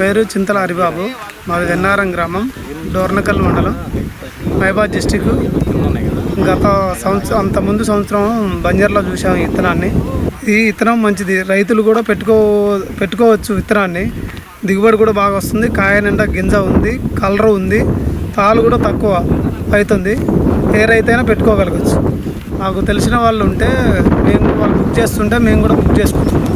పేరు చింతల హరిబాబు. మాది వెన్నారం గ్రామం డోర్నకల్ మండలం. మైబాద్ డిస్టిక్. గత సంవత్సరం అంత ముందు సంవత్సరం బంజర్లో చూసాం విత్తనాన్ని ఈ విత్తనం మంచిది. రైతులు కూడా పెట్టుకో పెట్టుకోవచ్చు విత్తనాన్ని. దిగుబడి కూడా బాగా వస్తుంది. కాయ నిండా గింజ ఉంది కలర్ ఉంది తాలు కూడా తక్కువ అవుతుంది ఏ రైతైనా పెట్టుకోగలగచ్చు. మాకు తెలిసిన వాళ్ళు ఉంటే మేము వాళ్ళు బుక్ చేస్తుంటే మేము కూడా బుక్ చేసుకుంటున్నాం.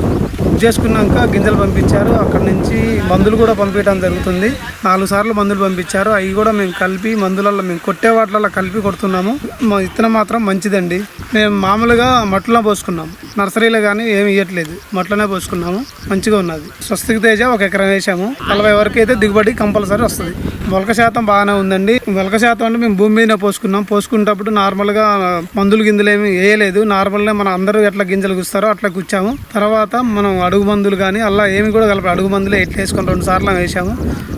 బుక్ చేసుకున్నాక గింజలు పంపించారు. అక్కడ నుంచి మందులు కూడా పంపించడం జరుగుతుంది. నాలుగు సార్లు మందులు పంపించారు. అవి కూడా మేము కలిపి మందులలో మేము కొట్టే వాటిలలో కలిపి కొడుతున్నాము. మా ఇత్తనం మాత్రం మంచిదండి. మేము మామూలుగా మట్టిలో పోసుకున్నాం. నర్సరీలో కానీ ఏమి ఇవ్వట్లేదు మట్లనే పోసుకున్నాము. మంచిగా ఉన్నది. స్వస్తికి తేజ ఒక ఎకరం వేసాము. నలభై వరకు అయితే దిగుబడి కంపల్సరీ వస్తుంది. మొలక శాతం బాగానే ఉందండి. మొలక శాతం అంటే మేము భూమి మీదనే పోసుకున్నాం. పోసుకునేటప్పుడు నార్మల్గా మందులు గింజలు ఏమి వేయలేదు. నార్మల్గా మనం అందరూ ఎట్లా గింజలు గుస్తారో అట్లా కూర్చాము తర్వాత మనం అడుగు మందులు కానీ అలా ఏమి కూడా కలప అడుగు మందులు ఎట్లా వేసుకొని రెండు సార్లు వేసాము.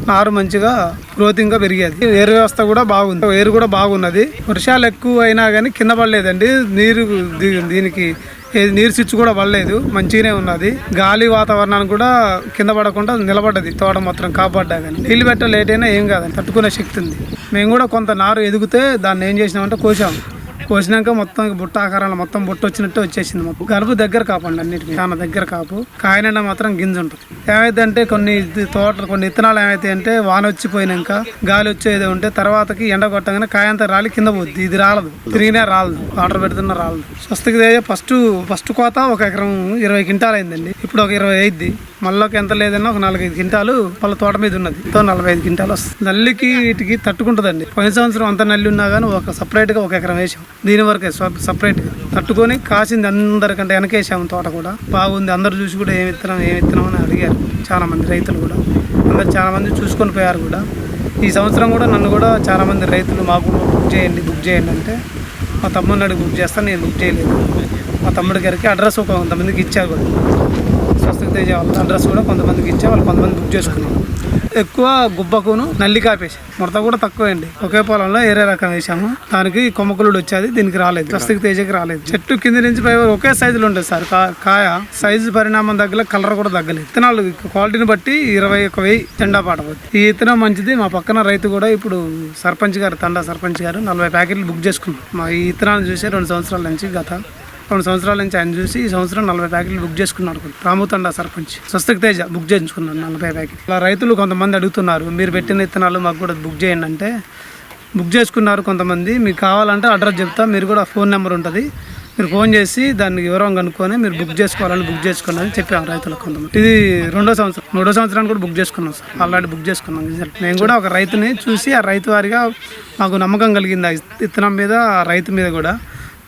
నారు మంచిగా గ్రోతింగ్గా పెరిగేది. ఏరు వ్యవస్థ కూడా బాగుంది. ఏరు కూడా బాగున్నది. వర్షాలు ఎక్కువ అయినా కానీ కింద పడలేదండి. నీరు దీనికి ఏది నీరు స్విచ్ కూడా పడలేదు. మంచిగానే ఉన్నది. గాలి వాతావరణానికి కూడా కింద పడకుండా నిలబడ్డది. తోట మాత్రం కాపాడ్డా కానీ. నీళ్ళు పెట్ట లేట్ అయినా ఏం కాదు తట్టుకునే శక్తి ఉంది. మేము కూడా కొంత నారు ఎదిగితే దాన్ని ఏం చేసినామంటే కోసాము. కోసినాక మొత్తం బుట్ట ఆకారంలో మొత్తం బుట్ట వచ్చినట్టు వచ్చేసింది మొత్తం. గలుపు దగ్గర కాపండి అన్నిటికీ. చాలా దగ్గర కాపు. కాయనైనా మాత్రం గింజ ఉంటుంది. ఏమైతే కొన్ని తోటలు కొన్ని విత్తనాలు ఏమైతే అంటే వాన వచ్చిపోయినాక గాలి వచ్చేది ఉంటే తర్వాతకి ఎండ కొట్టగానే కాయంతా రాలి కింద పోద్ది. ఇది రాలదు. తిరిగినా రాలదు. వాటర్ పెడుతున్నా రాలదు. స్వస్థకి ఫస్ట్ ఫస్ట్ కోత ఒక ఎకరం ఇరవై క్వింటాలు అయిందండి ఇప్పుడు ఒక ఇరవై అయింది మళ్ళీ ఒక ఎంత లేదన్నా ఒక నాలుగైదు క్వింటాలు వాళ్ళ తోట మీద ఉన్నది. తో నలభై ఐదు క్వింటాలు వస్తుంది నల్లికి వీటికి తట్టుకుంటుందండి. పోయిన సంవత్సరం అంత నల్లి ఉన్నా కానీ ఒక సపరేట్గా ఒక ఎకరం వేసాం. దీని వరకే సపరేట్గా. తట్టుకొని కాసింది అందరికంటే వెనకేసాము తోట కూడా. బాగుంది. అందరు చూసి కూడా ఏమి విత్తనం ఏమి విత్తనం అని అడిగారు. చాలా మంది రైతులు కూడా. అందరు చాలా మంది చూసుకొని పోయారు కూడా. ఈ సంవత్సరం కూడా నన్ను కూడా చాలా మంది రైతులు మాకు కూడా బుక్ చేయండి బుక్ చేయండి అంటే మా తమ్ముడిని బుక్ చేస్తాను. నేను బుక్ చేయలేదు. మా తమ్ముడి గారికి అడ్రస్ ఒక కొంతమందికి ఇచ్చారు కూడా స్వస్తికి తేజ వాళ్ళ అడ్రస్ కూడా కొంతమందికి ఇచ్చా వాళ్ళు కొంతమంది బుక్ చేసుకున్నాం ఎక్కువ గుబ్బకును నల్లి కాపేసి ముడత కూడా తక్కువ అండి ఒకే పొలంలో ఏరే రకం వేసాము దానికి కొమ్మకులుడు వచ్చేది దీనికి రాలేదు. స్వస్తికి తేజకి రాలేదు. చెట్టు కింద నుంచి పై ఒకే సైజులో ఉంటుంది సార్. కా- కాయ సైజు పరిణామం తగ్గలే కలర్ కూడా తగ్గలేదు. విత్తనాలు క్వాలిటీని బట్టి ఇరవై ఒక వెయ్యి జెండా పాడవచ్చు ఈ విత్తనం మంచిది. మా పక్కన రైతు కూడా ఇప్పుడు సర్పంచ్ గారు తండా సర్పంచ్ గారు నలభై ప్యాకెట్లు బుక్ చేసుకున్నాం మా ఈ విత్తనాలు చూసి రెండు సంవత్సరాల నుంచి గత రెండు సంవత్సరాల నుంచి ఆయన చూసి ఈ సంవత్సరం నలభై ప్యాకెట్లు బుక్ చేసుకున్నారు రాముతండ సర్పంచ్. స్వస్తికి తేజ బుక్ చేయించుకున్నాను నలభై ప్యాకెట్లు. ఇలా రైతులు కొంతమంది అడుగుతున్నారు మీరు పెట్టిన విత్తనాలు మాకు కూడా బుక్ చేయండి అంటే బుక్ చేసుకున్నారు కొంతమంది మీకు కావాలంటే అడ్రస్ చెప్తా మీరు కూడా ఫోన్ నెంబర్ ఉంటుంది. మీరు ఫోన్ చేసి దాన్ని వివరం కనుక్కొని మీరు బుక్ చేసుకోవాలని బుక్ చేసుకోవాలని చెప్పాము రైతులకు కొంతమంది. ఇది రెండో సంవత్సరం మూడో సంవత్సరానికి కూడా బుక్ చేసుకున్నాం సార్. ఆల్రెడీ బుక్ చేసుకున్నాం. రిజల్ట్ మేము కూడా ఒక రైతుని చూసి ఆ రైతు వారిగా మాకు నమ్మకం కలిగింది ఆ విత్తనం మీద ఆ రైతు మీద కూడా.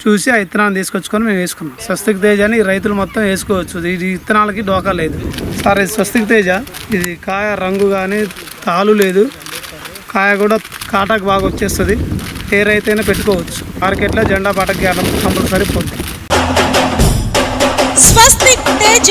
చూసి ఆ విత్తనాన్ని తీసుకొచ్చుకొని మేము వేసుకున్నాం. స్వస్తిక్ తేజ అని రైతులు మొత్తం వేసుకోవచ్చు. ఇది విత్తనాలకి డోకా లేదు. సార్ ఇది స్వస్తిక్ తేజ ఇది కాయ రంగు కానీ తాలు లేదు. కాయ కూడా కాటాకు బాగా వచ్చేస్తుంది. ఏ రైతైనా పెట్టుకోవచ్చు. మార్కెట్లో జెండా పాటకి కంపల్సరీ పోతుంది. స్వస్తిక్ తేజ.